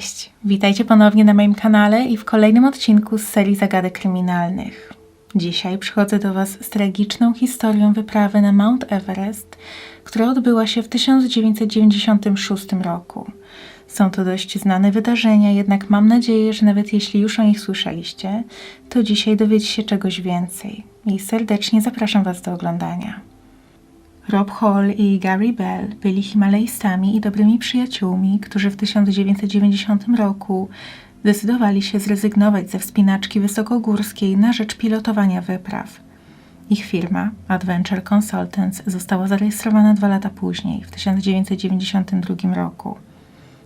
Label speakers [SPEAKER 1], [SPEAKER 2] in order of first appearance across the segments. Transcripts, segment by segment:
[SPEAKER 1] Cześć, witajcie ponownie na moim kanale i w kolejnym odcinku z serii Zagadek Kryminalnych. Dzisiaj przychodzę do Was z tragiczną historią wyprawy na Mount Everest, która odbyła się w 1996 roku. Są to dość znane wydarzenia, jednak mam nadzieję, że nawet jeśli już o nich słyszeliście, to dzisiaj dowiecie się czegoś więcej. I serdecznie zapraszam Was do oglądania. Rob Hall i Gary Bell byli Himalajstami i dobrymi przyjaciółmi, którzy w 1990 roku zdecydowali się zrezygnować ze wspinaczki wysokogórskiej na rzecz pilotowania wypraw. Ich firma, Adventure Consultants, została zarejestrowana dwa lata później, w 1992 roku.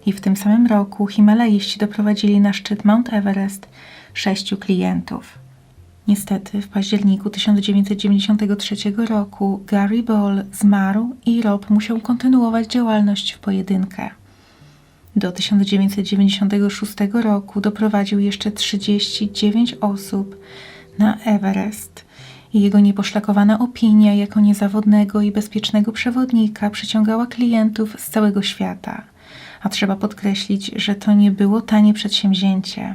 [SPEAKER 1] I w tym samym roku Himalaiści doprowadzili na szczyt Mount Everest sześciu klientów. Niestety w październiku 1993 roku Gary Ball zmarł i Rob musiał kontynuować działalność w pojedynkę. Do 1996 roku doprowadził jeszcze 39 osób na Everest jego nieposzlakowana opinia jako niezawodnego i bezpiecznego przewodnika przyciągała klientów z całego świata. A trzeba podkreślić, że to nie było tanie przedsięwzięcie.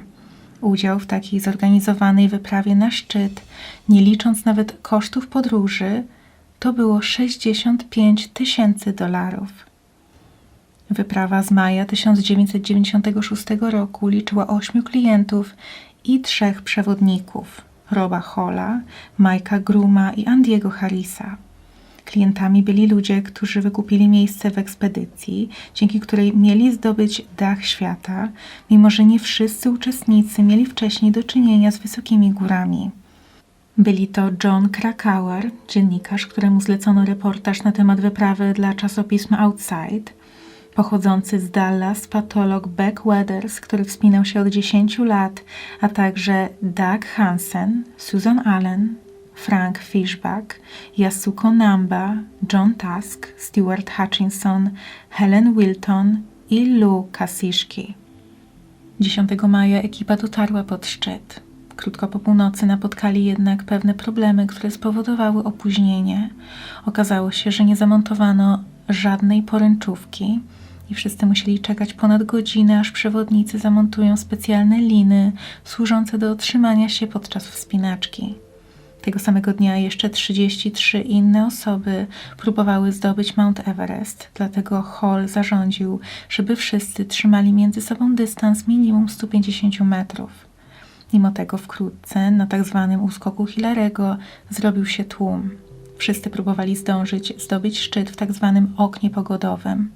[SPEAKER 1] Udział w takiej zorganizowanej wyprawie na szczyt, nie licząc nawet kosztów podróży, to było 65 tysięcy dolarów. Wyprawa z maja 1996 roku liczyła ośmiu klientów i trzech przewodników: Roba Holla, Mike'a Gruma i Andiego Harrisa. Klientami byli ludzie, którzy wykupili miejsce w ekspedycji, dzięki której mieli zdobyć dach świata, mimo że nie wszyscy uczestnicy mieli wcześniej do czynienia z wysokimi górami. Byli to John Krakauer, dziennikarz, któremu zlecono reportaż na temat wyprawy dla czasopisma Outside, pochodzący z Dallas patolog Beck Weathers, który wspinał się od 10 lat, a także Doug Hansen, Susan Allen, Frank Fishback, Yasuko Namba, John Tusk, Stuart Hutchinson, Helen Wilton i Lou Kasishki. 10 maja ekipa dotarła pod szczyt. Krótko po północy napotkali jednak pewne problemy, które spowodowały opóźnienie. Okazało się, że nie zamontowano żadnej poręczówki i wszyscy musieli czekać ponad godzinę, aż przewodnicy zamontują specjalne liny służące do otrzymania się podczas wspinaczki. Tego samego dnia jeszcze 33 inne osoby próbowały zdobyć Mount Everest, dlatego Hall zarządził, żeby wszyscy trzymali między sobą dystans minimum 150 metrów. Mimo tego wkrótce na tak zwanym uskoku Hillarego zrobił się tłum. Wszyscy próbowali zdążyć zdobyć szczyt w tak zwanym oknie pogodowym.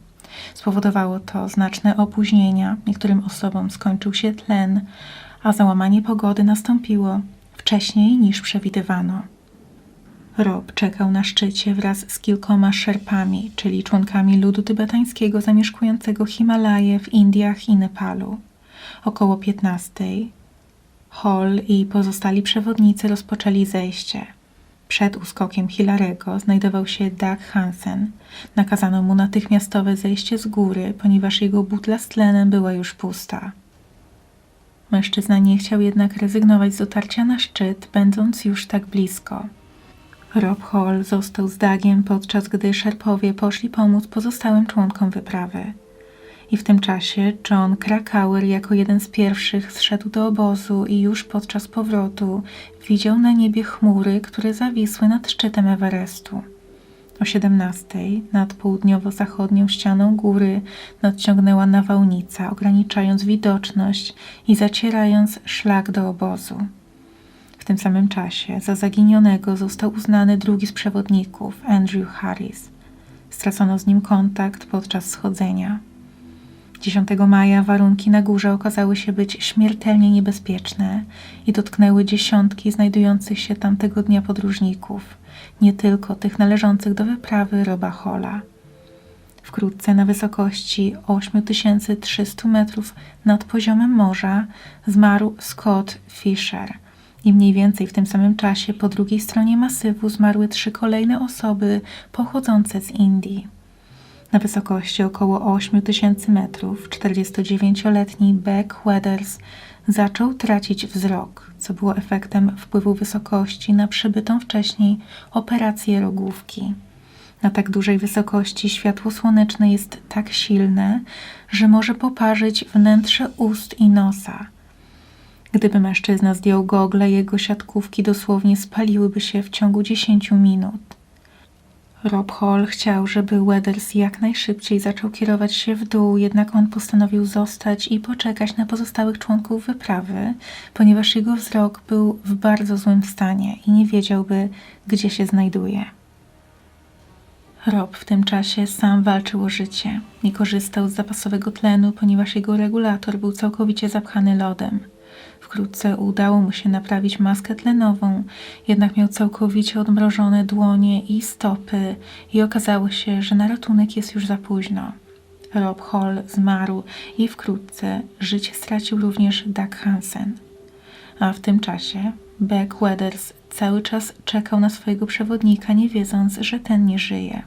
[SPEAKER 1] Spowodowało to znaczne opóźnienia, niektórym osobom skończył się tlen, a załamanie pogody nastąpiło wcześniej niż przewidywano. Rob czekał na szczycie wraz z kilkoma szerpami, czyli członkami ludu tybetańskiego zamieszkującego Himalaje w Indiach i Nepalu. Około 15 Hall i pozostali przewodnicy rozpoczęli zejście. Przed uskokiem Hilarego znajdował się Doug Hansen. Nakazano mu natychmiastowe zejście z góry, ponieważ jego butla z tlenem była już pusta. Mężczyzna nie chciał jednak rezygnować z dotarcia na szczyt, będąc już tak blisko. Rob Hall został z Dagiem, podczas gdy szerpowie poszli pomóc pozostałym członkom wyprawy. I w tym czasie John Krakauer jako jeden z pierwszych zszedł do obozu i już podczas powrotu widział na niebie chmury, które zawisły nad szczytem Everestu. O 17 nad południowo-zachodnią ścianą góry nadciągnęła nawałnica, ograniczając widoczność i zacierając szlak do obozu. W tym samym czasie za zaginionego został uznany drugi z przewodników, Andrew Harris. Stracono z nim kontakt podczas schodzenia. 10 maja warunki na górze okazały się być śmiertelnie niebezpieczne i dotknęły dziesiątki znajdujących się tam tego dnia podróżników, nie tylko tych należących do wyprawy Roba Hola. Wkrótce na wysokości 8300 metrów nad poziomem morza zmarł Scott Fisher i mniej więcej w tym samym czasie po drugiej stronie masywu zmarły trzy kolejne osoby pochodzące z Indii. Na wysokości około 8000 metrów 49-letni Beck Weathers zaczął tracić wzrok, co było efektem wpływu wysokości na przebytą wcześniej operację rogówki. Na tak dużej wysokości światło słoneczne jest tak silne, że może poparzyć wnętrze ust i nosa. Gdyby mężczyzna zdjął gogle, jego siatkówki dosłownie spaliłyby się w ciągu 10 minut. Rob Hall chciał, żeby Weathers jak najszybciej zaczął kierować się w dół, jednak on postanowił zostać i poczekać na pozostałych członków wyprawy, ponieważ jego wzrok był w bardzo złym stanie i nie wiedziałby, gdzie się znajduje. Rob w tym czasie sam walczył o życie. Nie korzystał z zapasowego tlenu, ponieważ jego regulator był całkowicie zapchany lodem. Wkrótce udało mu się naprawić maskę tlenową, jednak miał całkowicie odmrożone dłonie i stopy i okazało się, że na ratunek jest już za późno. Rob Hall zmarł i wkrótce życie stracił również Doug Hansen. A w tym czasie Beck Weathers cały czas czekał na swojego przewodnika, nie wiedząc, że ten nie żyje.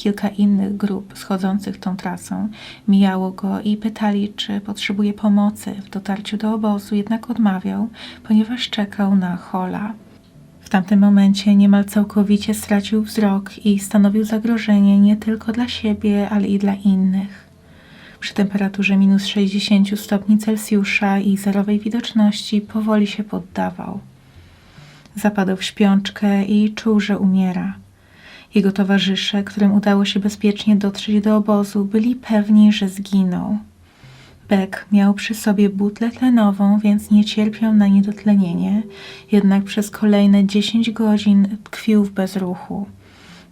[SPEAKER 1] Kilka innych grup schodzących tą trasą mijało go i pytali, czy potrzebuje pomocy w dotarciu do obozu, jednak odmawiał, ponieważ czekał na Hola. W tamtym momencie niemal całkowicie stracił wzrok i stanowił zagrożenie nie tylko dla siebie, ale i dla innych. Przy temperaturze minus 60 stopni Celsjusza i zerowej widoczności powoli się poddawał. Zapadł w śpiączkę i czuł, że umiera. Jego towarzysze, którym udało się bezpiecznie dotrzeć do obozu, byli pewni, że zginął. Beck miał przy sobie butlę tlenową, więc nie cierpiał na niedotlenienie, jednak przez kolejne 10 godzin tkwił w bezruchu.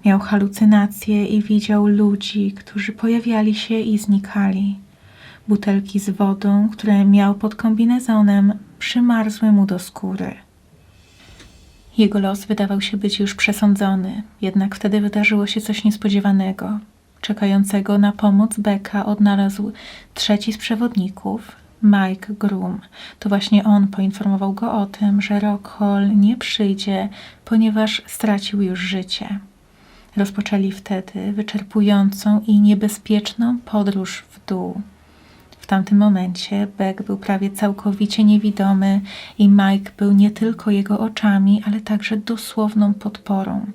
[SPEAKER 1] Miał halucynacje i widział ludzi, którzy pojawiali się i znikali. Butelki z wodą, które miał pod kombinezonem, przymarzły mu do skóry. Jego los wydawał się być już przesądzony, jednak wtedy wydarzyło się coś niespodziewanego. Czekającego na pomoc Becka odnalazł trzeci z przewodników, Mike Groom. To właśnie on poinformował go o tym, że Rock Hall nie przyjdzie, ponieważ stracił już życie. Rozpoczęli wtedy wyczerpującą i niebezpieczną podróż w dół. Tamtym momencie Beck był prawie całkowicie niewidomy i Mike był nie tylko jego oczami, ale także dosłowną podporą,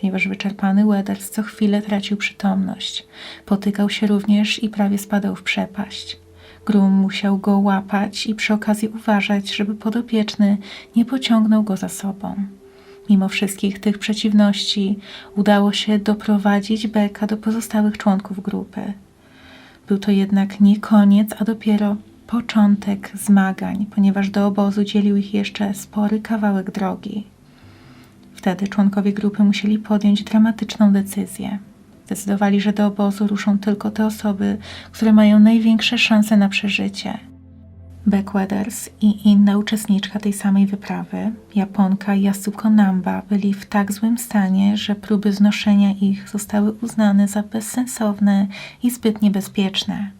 [SPEAKER 1] ponieważ wyczerpany Weathers co chwilę tracił przytomność. Potykał się również i prawie spadał w przepaść. Grum musiał go łapać i przy okazji uważać, żeby podopieczny nie pociągnął go za sobą. Mimo wszystkich tych przeciwności udało się doprowadzić Becka do pozostałych członków grupy. Był to jednak nie koniec, a dopiero początek zmagań, ponieważ do obozu dzielił ich jeszcze spory kawałek drogi. Wtedy członkowie grupy musieli podjąć dramatyczną decyzję. Zdecydowali, że do obozu ruszą tylko te osoby, które mają największe szanse na przeżycie. Backweathers i inna uczestniczka tej samej wyprawy, Japonka Yasuko Namba, byli w tak złym stanie, że próby znoszenia ich zostały uznane za bezsensowne i zbyt niebezpieczne.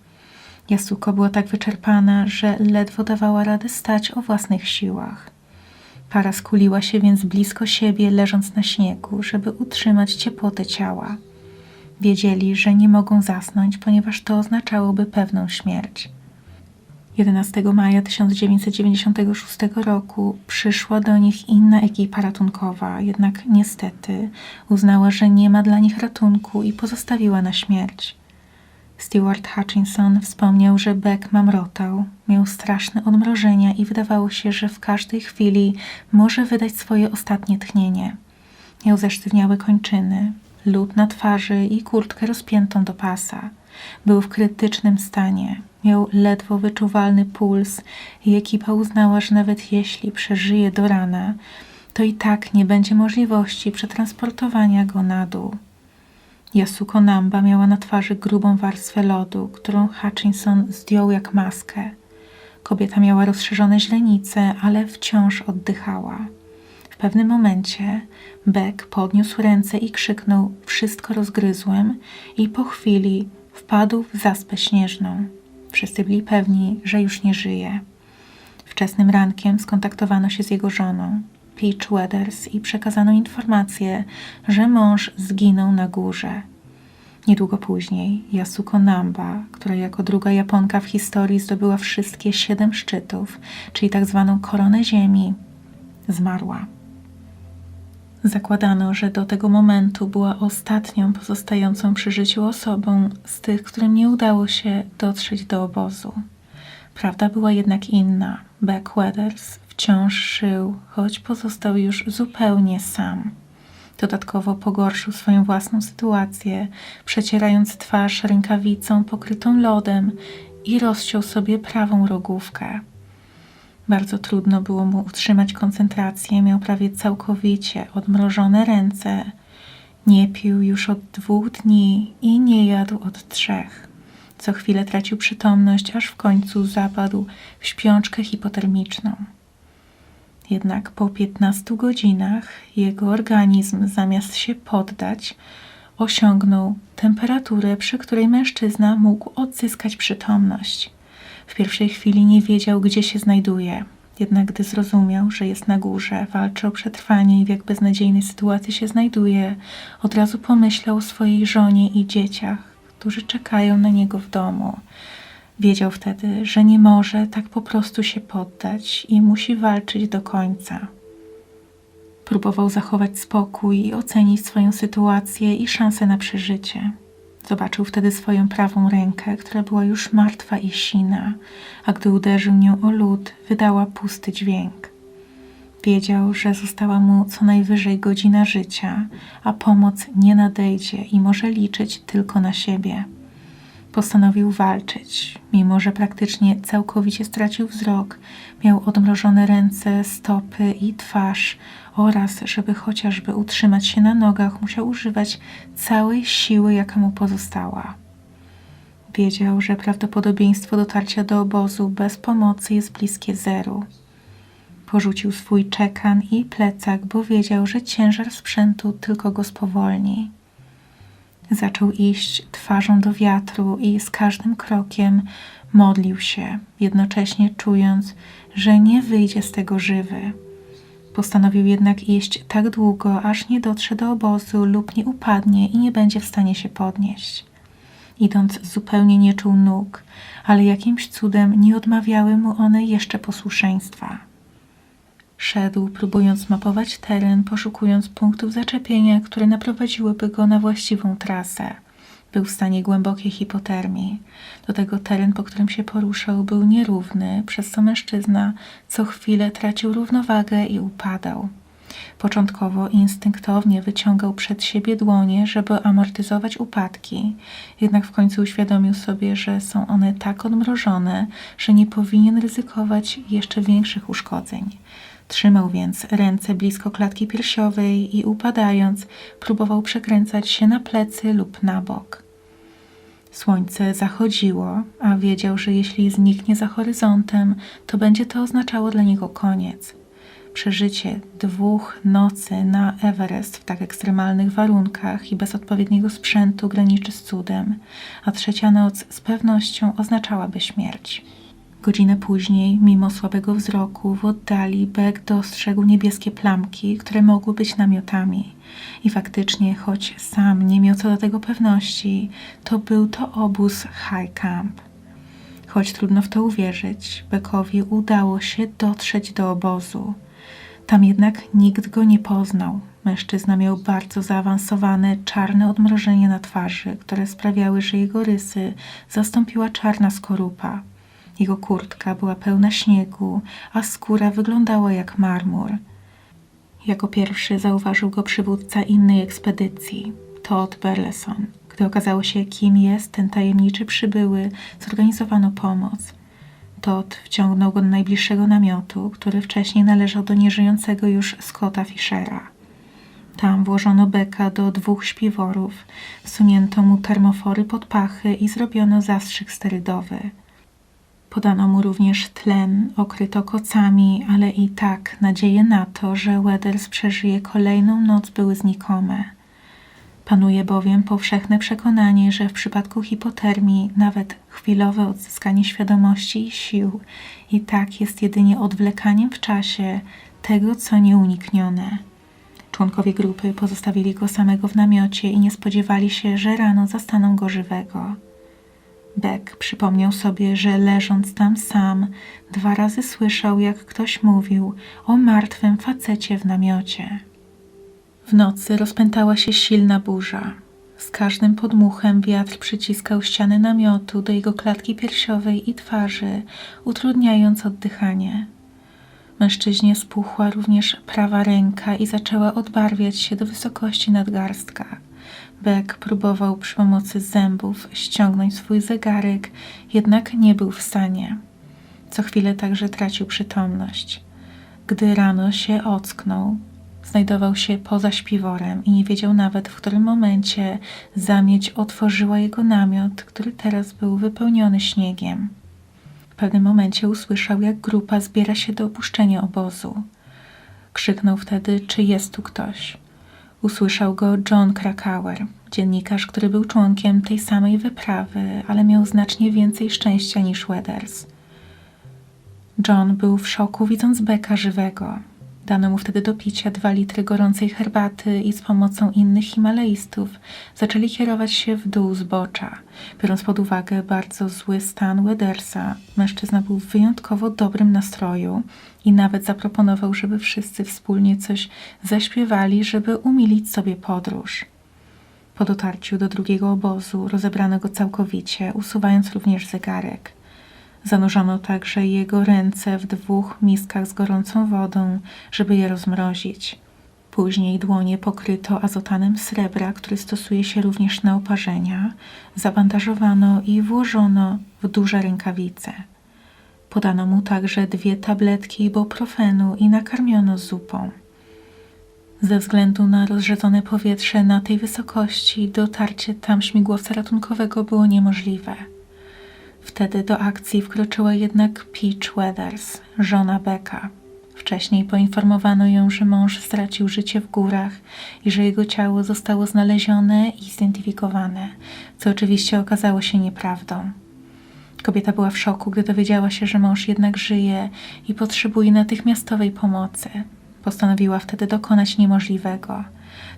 [SPEAKER 1] Yasuko była tak wyczerpana, że ledwo dawała radę stać o własnych siłach. Para skuliła się więc blisko siebie, leżąc na śniegu, żeby utrzymać ciepłotę ciała. Wiedzieli, że nie mogą zasnąć, ponieważ to oznaczałoby pewną śmierć. 11 maja 1996 roku przyszła do nich inna ekipa ratunkowa, jednak niestety uznała, że nie ma dla nich ratunku i pozostawiła na śmierć. Stewart Hutchinson wspomniał, że Beck mamrotał, miał straszne odmrożenia i wydawało się, że w każdej chwili może wydać swoje ostatnie tchnienie. Miał zesztywniałe kończyny, lód na twarzy i kurtkę rozpiętą do pasa. Był w krytycznym stanie. Miał ledwo wyczuwalny puls i ekipa uznała, że nawet jeśli przeżyje do rana, to i tak nie będzie możliwości przetransportowania go na dół. Yasuko Namba miała na twarzy grubą warstwę lodu, którą Hutchinson zdjął jak maskę. Kobieta miała rozszerzone źrenice, ale wciąż oddychała. W pewnym momencie Beck podniósł ręce i krzyknął: Wszystko rozgryzłem, i po chwili wpadł w zaspę śnieżną. Wszyscy byli pewni, że już nie żyje. Wczesnym rankiem skontaktowano się z jego żoną, Peach Weathers, i przekazano informację, że mąż zginął na górze. Niedługo później Yasuko Namba, która jako druga Japonka w historii zdobyła wszystkie siedem szczytów, czyli tak zwaną koronę ziemi, zmarła. Zakładano, że do tego momentu była ostatnią pozostającą przy życiu osobą z tych, którym nie udało się dotrzeć do obozu. Prawda była jednak inna. Beck Weathers wciąż żył, choć pozostał już zupełnie sam. Dodatkowo pogorszył swoją własną sytuację, przecierając twarz rękawicą pokrytą lodem i rozciął sobie prawą rogówkę. Bardzo trudno było mu utrzymać koncentrację, miał prawie całkowicie odmrożone ręce. Nie pił już od dwóch dni i nie jadł od trzech. Co chwilę tracił przytomność, aż w końcu zapadł w śpiączkę hipotermiczną. Jednak po 15 godzinach jego organizm zamiast się poddać, osiągnął temperaturę, przy której mężczyzna mógł odzyskać przytomność. W pierwszej chwili nie wiedział, gdzie się znajduje. Jednak gdy zrozumiał, że jest na górze, walczy o przetrwanie i w jak beznadziejnej sytuacji się znajduje, od razu pomyślał o swojej żonie i dzieciach, którzy czekają na niego w domu. Wiedział wtedy, że nie może tak po prostu się poddać i musi walczyć do końca. Próbował zachować spokój i ocenić swoją sytuację i szanse na przeżycie. Zobaczył wtedy swoją prawą rękę, która była już martwa i sina, a gdy uderzył nią o lód, wydała pusty dźwięk. Wiedział, że została mu co najwyżej godzina życia, a pomoc nie nadejdzie i może liczyć tylko na siebie. Postanowił walczyć, mimo że praktycznie całkowicie stracił wzrok, miał odmrożone ręce, stopy i twarz oraz, żeby chociażby utrzymać się na nogach, musiał używać całej siły, jaka mu pozostała. Wiedział, że prawdopodobieństwo dotarcia do obozu bez pomocy jest bliskie zeru. Porzucił swój czekan i plecak, bo wiedział, że ciężar sprzętu tylko go spowolni. Zaczął iść twarzą do wiatru i z każdym krokiem modlił się, jednocześnie czując, że nie wyjdzie z tego żywy. Postanowił jednak iść tak długo, aż nie dotrze do obozu lub nie upadnie i nie będzie w stanie się podnieść. Idąc zupełnie nie czuł nóg, ale jakimś cudem nie odmawiały mu one jeszcze posłuszeństwa. Szedł, próbując mapować teren, poszukując punktów zaczepienia, które naprowadziłyby go na właściwą trasę. Był w stanie głębokiej hipotermii. Do tego teren, po którym się poruszał, był nierówny, przez co mężczyzna co chwilę tracił równowagę i upadał. Początkowo instynktownie wyciągał przed siebie dłonie, żeby amortyzować upadki, jednak w końcu uświadomił sobie, że są one tak odmrożone, że nie powinien ryzykować jeszcze większych uszkodzeń. Trzymał więc ręce blisko klatki piersiowej i upadając, próbował przekręcać się na plecy lub na bok. Słońce zachodziło, a wiedział, że jeśli zniknie za horyzontem, to będzie to oznaczało dla niego koniec. Przeżycie dwóch nocy na Everest w tak ekstremalnych warunkach i bez odpowiedniego sprzętu graniczy z cudem, a trzecia noc z pewnością oznaczałaby śmierć. Godzinę później, mimo słabego wzroku, w oddali Beck dostrzegł niebieskie plamki, które mogły być namiotami. I faktycznie, choć sam nie miał co do tego pewności, to był to obóz High Camp. Choć trudno w to uwierzyć, Beckowi udało się dotrzeć do obozu. Tam jednak nikt go nie poznał. Mężczyzna miał bardzo zaawansowane czarne odmrożenie na twarzy, które sprawiały, że jego rysy zastąpiła czarna skorupa. Jego kurtka była pełna śniegu, a skóra wyglądała jak marmur. Jako pierwszy zauważył go przywódca innej ekspedycji, Todd Berleson. Gdy okazało się, kim jest ten tajemniczy przybyły, zorganizowano pomoc. Todd wciągnął go do najbliższego namiotu, który wcześniej należał do nieżyjącego już Scotta Fishera. Tam włożono beka do dwóch śpiworów, wsunięto mu termofory pod pachy i zrobiono zastrzyk sterydowy. Podano mu również tlen, okryto kocami, ale i tak nadzieje na to, że Weathers przeżyje kolejną noc były znikome. Panuje bowiem powszechne przekonanie, że w przypadku hipotermii nawet chwilowe odzyskanie świadomości i sił i tak jest jedynie odwlekaniem w czasie tego, co nieuniknione. Członkowie grupy pozostawili go samego w namiocie i nie spodziewali się, że rano zastaną go żywego. Beck przypomniał sobie, że leżąc tam sam, dwa razy słyszał, jak ktoś mówił o martwym facecie w namiocie. W nocy rozpętała się silna burza. Z każdym podmuchem wiatr przyciskał ściany namiotu do jego klatki piersiowej i twarzy, utrudniając oddychanie. Mężczyźnie spuchła również prawa ręka i zaczęła odbarwiać się do wysokości nadgarstka. Beck próbował przy pomocy zębów ściągnąć swój zegarek, jednak nie był w stanie. Co chwilę także tracił przytomność. Gdy rano się ocknął, znajdował się poza śpiworem i nie wiedział nawet, w którym momencie zamieć otworzyła jego namiot, który teraz był wypełniony śniegiem. W pewnym momencie usłyszał, jak grupa zbiera się do opuszczenia obozu. Krzyknął wtedy, czy jest tu ktoś. Usłyszał go John Krakauer, dziennikarz, który był członkiem tej samej wyprawy, ale miał znacznie więcej szczęścia niż Weathers. John był w szoku, widząc Beka żywego. Dano mu wtedy do picia dwa litry gorącej herbaty i z pomocą innych himalaistów zaczęli kierować się w dół zbocza. Biorąc pod uwagę bardzo zły stan Weathersa, mężczyzna był w wyjątkowo dobrym nastroju i nawet zaproponował, żeby wszyscy wspólnie coś zaśpiewali, żeby umilić sobie podróż. Po dotarciu do drugiego obozu rozebrano go całkowicie, usuwając również zegarek. Zanurzono także jego ręce w dwóch miskach z gorącą wodą, żeby je rozmrozić. Później dłonie pokryto azotanem srebra, który stosuje się również na oparzenia, zabandażowano i włożono w duże rękawice. Podano mu także dwie tabletki ibuprofenu i nakarmiono zupą. Ze względu na rozrzedzone powietrze na tej wysokości dotarcie tam śmigłowca ratunkowego było niemożliwe. Wtedy do akcji wkroczyła jednak Peach Weathers, żona Becka. Wcześniej poinformowano ją, że mąż stracił życie w górach i że jego ciało zostało znalezione i zidentyfikowane, co oczywiście okazało się nieprawdą. Kobieta była w szoku, gdy dowiedziała się, że mąż jednak żyje i potrzebuje natychmiastowej pomocy. Postanowiła wtedy dokonać niemożliwego.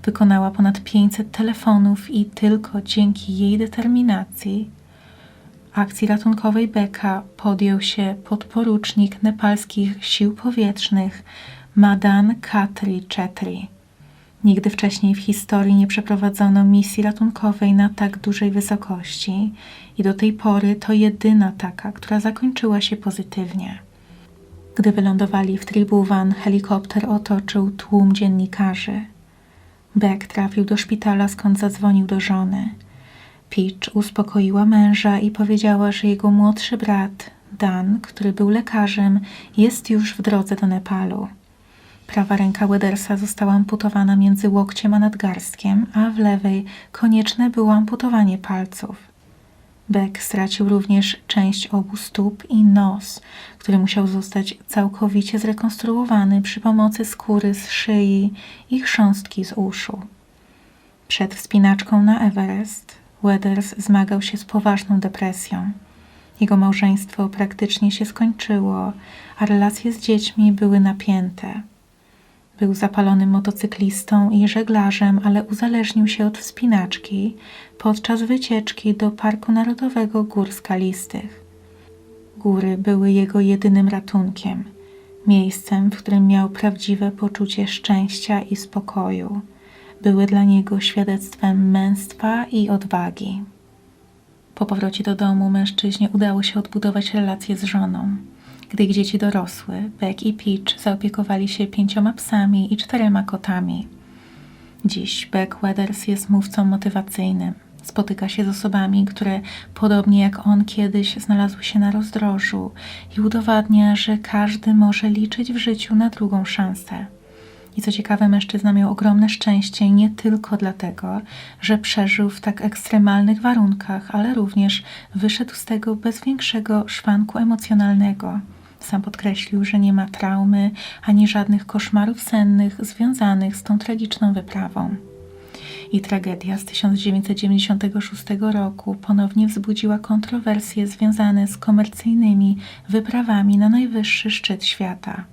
[SPEAKER 1] Wykonała ponad 500 telefonów i tylko dzięki jej determinacji akcji ratunkowej Beka podjął się podporucznik nepalskich sił powietrznych Madan Katri Chetri. Nigdy wcześniej w historii nie przeprowadzono misji ratunkowej na tak dużej wysokości i do tej pory to jedyna taka, która zakończyła się pozytywnie. Gdy wylądowali w Tribhuvan, helikopter otoczył tłum dziennikarzy. Beck trafił do szpitala, skąd zadzwonił do żony – Peach uspokoiła męża i powiedziała, że jego młodszy brat, Dan, który był lekarzem, jest już w drodze do Nepalu. Prawa ręka Wedersa została amputowana między łokciem a nadgarstkiem, a w lewej konieczne było amputowanie palców. Beck stracił również część obu stóp i nos, który musiał zostać całkowicie zrekonstruowany przy pomocy skóry z szyi i chrząstki z uszu. Przed wspinaczką na Everest Weathers zmagał się z poważną depresją. Jego małżeństwo praktycznie się skończyło, a relacje z dziećmi były napięte. Był zapalonym motocyklistą i żeglarzem, ale uzależnił się od wspinaczki podczas wycieczki do Parku Narodowego Gór Skalistych. Góry były jego jedynym ratunkiem, miejscem, w którym miał prawdziwe poczucie szczęścia i spokoju były dla niego świadectwem męstwa i odwagi. Po powrocie do domu mężczyźnie udało się odbudować relacje z żoną. Gdy ich dzieci dorosły, Beck i Peach zaopiekowali się pięcioma psami i czterema kotami. Dziś Beck Weathers jest mówcą motywacyjnym. Spotyka się z osobami, które podobnie jak on kiedyś znalazły się na rozdrożu i udowadnia, że każdy może liczyć w życiu na drugą szansę. I co ciekawe, mężczyzna miał ogromne szczęście nie tylko dlatego, że przeżył w tak ekstremalnych warunkach, ale również wyszedł z tego bez większego szwanku emocjonalnego. Sam podkreślił, że nie ma traumy ani żadnych koszmarów sennych związanych z tą tragiczną wyprawą. I tragedia z 1996 roku ponownie wzbudziła kontrowersje związane z komercyjnymi wyprawami na najwyższy szczyt świata.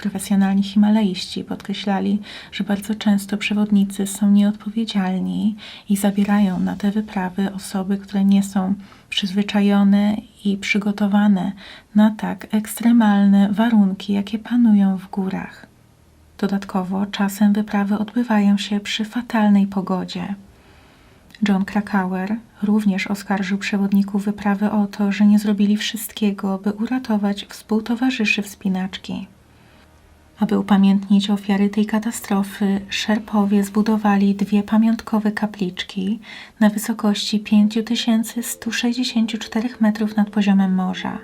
[SPEAKER 1] Profesjonalni himalaiści podkreślali, że bardzo często przewodnicy są nieodpowiedzialni i zabierają na te wyprawy osoby, które nie są przyzwyczajone i przygotowane na tak ekstremalne warunki, jakie panują w górach. Dodatkowo czasem wyprawy odbywają się przy fatalnej pogodzie. John Krakauer również oskarżył przewodników wyprawy o to, że nie zrobili wszystkiego, by uratować współtowarzyszy wspinaczki. Aby upamiętnić ofiary tej katastrofy, Szerpowie zbudowali dwie pamiątkowe kapliczki na wysokości 5164 metrów nad poziomem morza.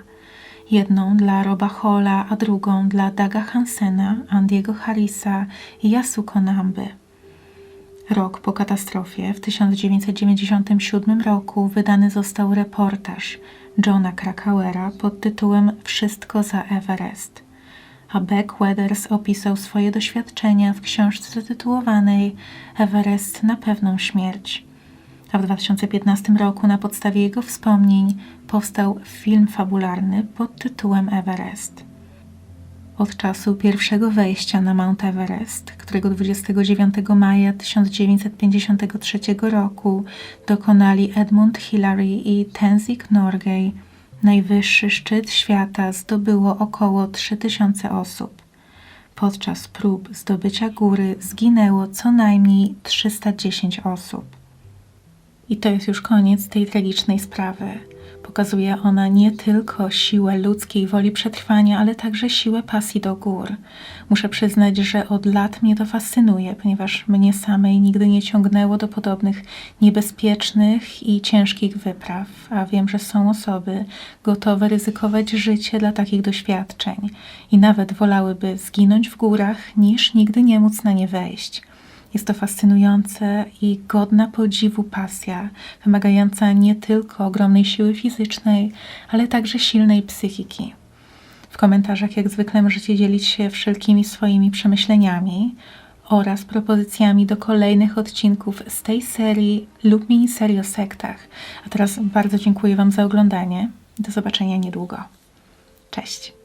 [SPEAKER 1] Jedną dla Roba Hola, a drugą dla Daga Hansena, Andiego Harrisa i Yasuko Namby. Rok po katastrofie, w 1997 roku, wydany został reportaż Johna Krakauera pod tytułem Wszystko za Everest. A Beck Weathers opisał swoje doświadczenia w książce zatytułowanej Everest na pewną śmierć. A w 2015 roku na podstawie jego wspomnień powstał film fabularny pod tytułem Everest. Od czasu pierwszego wejścia na Mount Everest, którego 29 maja 1953 roku dokonali Edmund Hillary i Tenzing Norgay, najwyższy szczyt świata zdobyło około 3000 osób. Podczas prób zdobycia góry zginęło co najmniej 310 osób. I to jest już koniec tej tragicznej sprawy. Pokazuje ona nie tylko siłę ludzkiej woli przetrwania, ale także siłę pasji do gór. Muszę przyznać, że od lat mnie to fascynuje, ponieważ mnie samej nigdy nie ciągnęło do podobnych niebezpiecznych i ciężkich wypraw, a wiem, że są osoby gotowe ryzykować życie dla takich doświadczeń i nawet wolałyby zginąć w górach, niż nigdy nie móc na nie wejść. Jest to fascynujące i godna podziwu pasja, wymagająca nie tylko ogromnej siły fizycznej, ale także silnej psychiki. W komentarzach jak zwykle możecie dzielić się wszelkimi swoimi przemyśleniami oraz propozycjami do kolejnych odcinków z tej serii lub miniserii o sektach. A teraz bardzo dziękuję Wam za oglądanie. Do zobaczenia niedługo. Cześć!